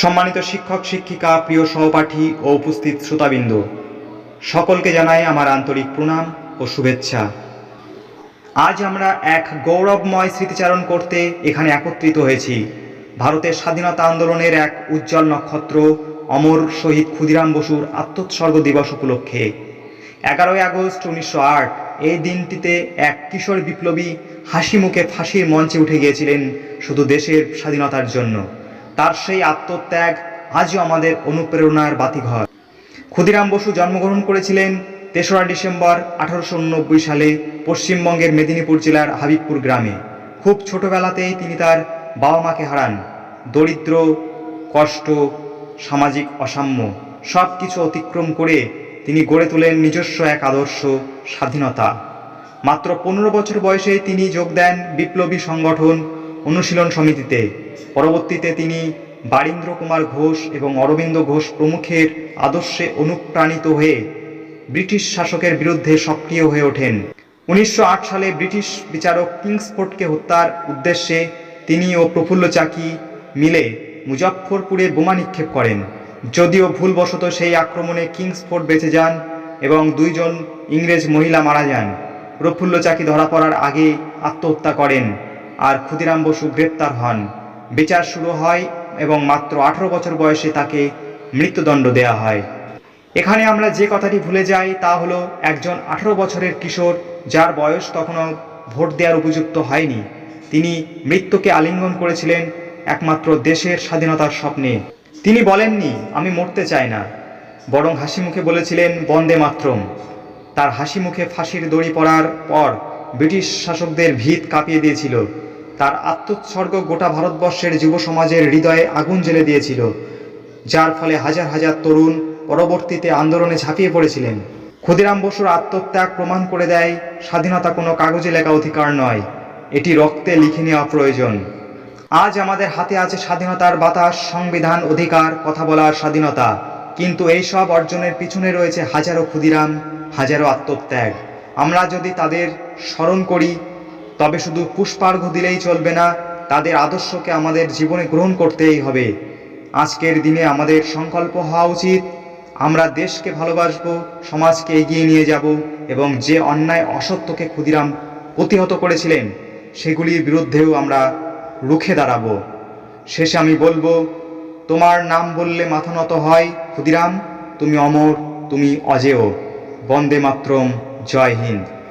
সম্মানিত শিক্ষক, শিক্ষিকা, প্রিয় সহপাঠী ও উপস্থিত শ্রোতাবৃন্দ, সকলকে জানাই আমার আন্তরিক প্রণাম ও শুভেচ্ছা। আজ আমরা এক গৌরবময় স্মৃতিচারণ করতে এখানে একত্রিত হয়েছি। ভারতের স্বাধীনতা আন্দোলনের এক উজ্জ্বল নক্ষত্র অমর শহীদ ক্ষুদিরাম বসুর আত্মোৎসর্গ দিবস উপলক্ষে। এগারোই আগস্ট উনিশশো আট, এই দিনটিতে এক কিশোর বিপ্লবী হাসি মুখে ফাঁসির মঞ্চে উঠে গিয়েছিলেন শুধু দেশের স্বাধীনতার জন্য। তার সেই আত্মত্যাগ আজও আমাদের অনুপ্রেরণার বাতিঘর। ক্ষুদিরাম বসু জন্মগ্রহণ করেছিলেন তেসরা ডিসেম্বর আঠারোশো উননব্বই সালে পশ্চিমবঙ্গের মেদিনীপুর জেলার হাবিবপুর গ্রামে। খুব ছোটবেলাতেই তিনি তার বাবা মাকে হারান। দরিদ্র, কষ্ট, সামাজিক অসাম্য সব কিছু অতিক্রম করে তিনি গড়ে তোলেন নিজস্ব এক আদর্শ, স্বাধীনতা। মাত্র পনেরো বছর বয়সে তিনি যোগ দেন বিপ্লবী সংগঠন অনুশীলন সমিতিতে। পরবর্তীতে তিনি বারীন্দ্র কুমার ঘোষ এবং অরবিন্দ ঘোষ প্রমুখের আদর্শে অনুপ্রাণিত হয়ে ব্রিটিশ শাসকের বিরুদ্ধে সক্রিয় হয়ে ওঠেন। উনিশশো আট সালে ব্রিটিশ বিচারক কিংসফোর্ডকে হত্যার উদ্দেশ্যে তিনি ও প্রফুল্ল চাকি মিলে মুজফ্ফরপুরে বোমা নিক্ষেপ করেন। যদিও ভুলবশত সেই আক্রমণে কিংসফোর্ড বেঁচে যান এবং দুইজন ইংরেজ মহিলা মারা যান। প্রফুল্ল চাকি ধরা পড়ার আগে আত্মহত্যা করেন। আর ক্ষুদিরাম বসু গ্রেপ্তার হন। বিচার শুরু হয় এবং মাত্র আঠারো বছর বয়সে তাকে মৃত্যুদণ্ড দেয়া হয়। এখানে আমরা যে কথাটি ভুলে যাই তা হলো একজন আঠারো বছরের কিশোর যার বয়স তখনও ভোট দেওয়ার উপযুক্ত হয়নি। তিনি মৃত্যুকে আলিঙ্গন করেছিলেন একমাত্র দেশের স্বাধীনতার স্বপ্নে। তিনি বলেননি, আমি মরতে চাই না। বরং হাসি মুখে বলেছিলেন, বন্দে মাতরম। তার হাসি মুখে ফাঁসির দড়ি পড়ার পর ব্রিটিশ শাসকদের ভিত কাঁপিয়ে দিয়েছিল। তার আত্মোৎসর্গ গোটা ভারতবর্ষের যুব সমাজের হৃদয়ে আগুন জ্বেলে দিয়েছিল, যার ফলে হাজার হাজার তরুণ পরবর্তীতে আন্দোলনে ঝাঁপিয়ে পড়েছিলেন। ক্ষুদিরাম বসুর আত্মত্যাগ প্রমাণ করে দেয়, স্বাধীনতা কোনো কাগজে লেখা অধিকার নয়, এটি রক্তে লিখে নেওয়া প্রয়োজন। আজ আমাদের হাতে আছে স্বাধীনতার বাতাস, সংবিধান, অধিকার, কথা বলার স্বাধীনতা, কিন্তু এই সব অর্জনের পিছনে রয়েছে হাজারো ক্ষুদিরাম, হাজারো আত্মত্যাগ। আমরা যদি তাদের স্মরণ করি তবে শুধু পুষ্পার্ঘ্য দিলেই চলবে না, তাদের আদর্শকে আমাদের জীবনে গ্রহণ করতেই হবে। আজকের দিনে আমাদের সংকল্প হওয়া উচিত, আমরা দেশকে ভালোবাসবো, সমাজকে এগিয়ে নিয়ে যাব এবং যে অন্যায় অসত্যকে ক্ষুদিরাম প্রতিহত করেছিলেন, সেগুলির বিরুদ্ধেও আমরা রুখে দাঁড়াবো। শেষে আমি বলব, তোমার নাম বললে মাথা নত হয়, ক্ষুদিরাম, তুমি অমর, তুমি অজেয়। বন্দে মাতরম, জয় হিন্দ।